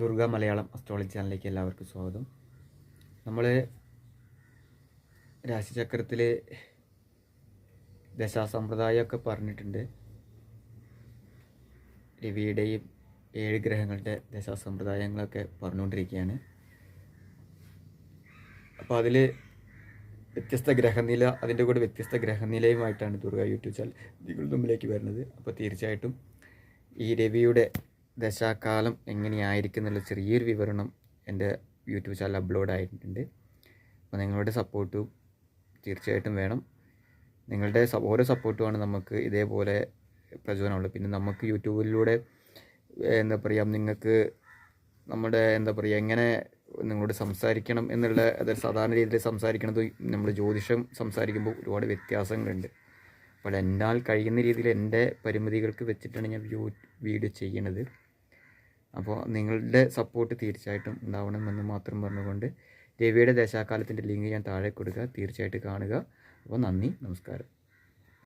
Durga Malayalam astrology ചാനലിലേക്ക് എല്ലാവർക്കും സ്വാഗതം. നമ്മൾ രാശിചക്രത്തിൽ ദശാസമ്പ്രദായമൊക്കെ പറഞ്ഞിട്ടുണ്ട്. രവിയുടെയും ഏഴ് ഗ്രഹങ്ങളുടെ ദശാസമ്പ്രദായങ്ങളൊക്കെ പറഞ്ഞുകൊണ്ടിരിക്കുകയാണ്. അപ്പോൾ അതിൽ വ്യത്യസ്ത ഗ്രഹനില അതിന്റെ കൂടെ വ്യത്യസ്ത ഗ്രഹനിലയുമായിട്ടാണ് ദുർഗ യൂട്യൂബ് ചാനൽ നിങ്ങൾ മുമ്പിലേക്ക് വരുന്നത്. അപ്പോൾ തീർച്ചയായിട്ടും ഈ രവിയുടെ ദശാകാലം എങ്ങനെയായിരിക്കും എന്നുള്ള ചെറിയൊരു വിവരണം എന്റെ യൂട്യൂബ് ചാനൽ അപ്ലോഡ് ആയിട്ടുണ്ട് അപ്പോൾ നിങ്ങളുടെ സപ്പോർട്ടും തീർച്ചയായിട്ടും വേണം. നിങ്ങളുടെ ഓരോ സപ്പോർട്ടുമാണ് നമുക്ക് ഇതേപോലെ പ്രചോദനമുള്ളത്. പിന്നെ നമുക്ക് യൂട്യൂബിലൂടെ എന്താ പറയുക നിങ്ങൾക്ക് നമ്മുടെ എന്താ പറയുക എങ്ങനെ നിങ്ങളോട് സംസാരിക്കണം എന്നുള്ള അതായത് സാധാരണ രീതിയിൽ സംസാരിക്കണത് നമ്മൾ ജ്യോതിഷം സംസാരിക്കുമ്പോൾ ഒരുപാട് വ്യത്യാസങ്ങളുണ്ട്. അപ്പോൾ എന്നാൽ കഴിയുന്ന രീതിയിൽ എന്റെ പരിമിതികൾക്ക് വെച്ചിട്ടാണ് ഞാൻ വീഡിയോ ചെയ്യണത് അപ്പോൾ നിങ്ങളുടെ സപ്പോർട്ട് തീർച്ചയായിട്ടും ഉണ്ടാവണമെന്ന് മാത്രം പറഞ്ഞുകൊണ്ട് രവിയുടെ ദേശാകാലത്തിന്റെ ലിങ്ക് ഞാൻ താഴെ കൊടുക്കുക. തീർച്ചയായിട്ടും കാണുക. അപ്പോൾ നന്ദി നമസ്കാരം.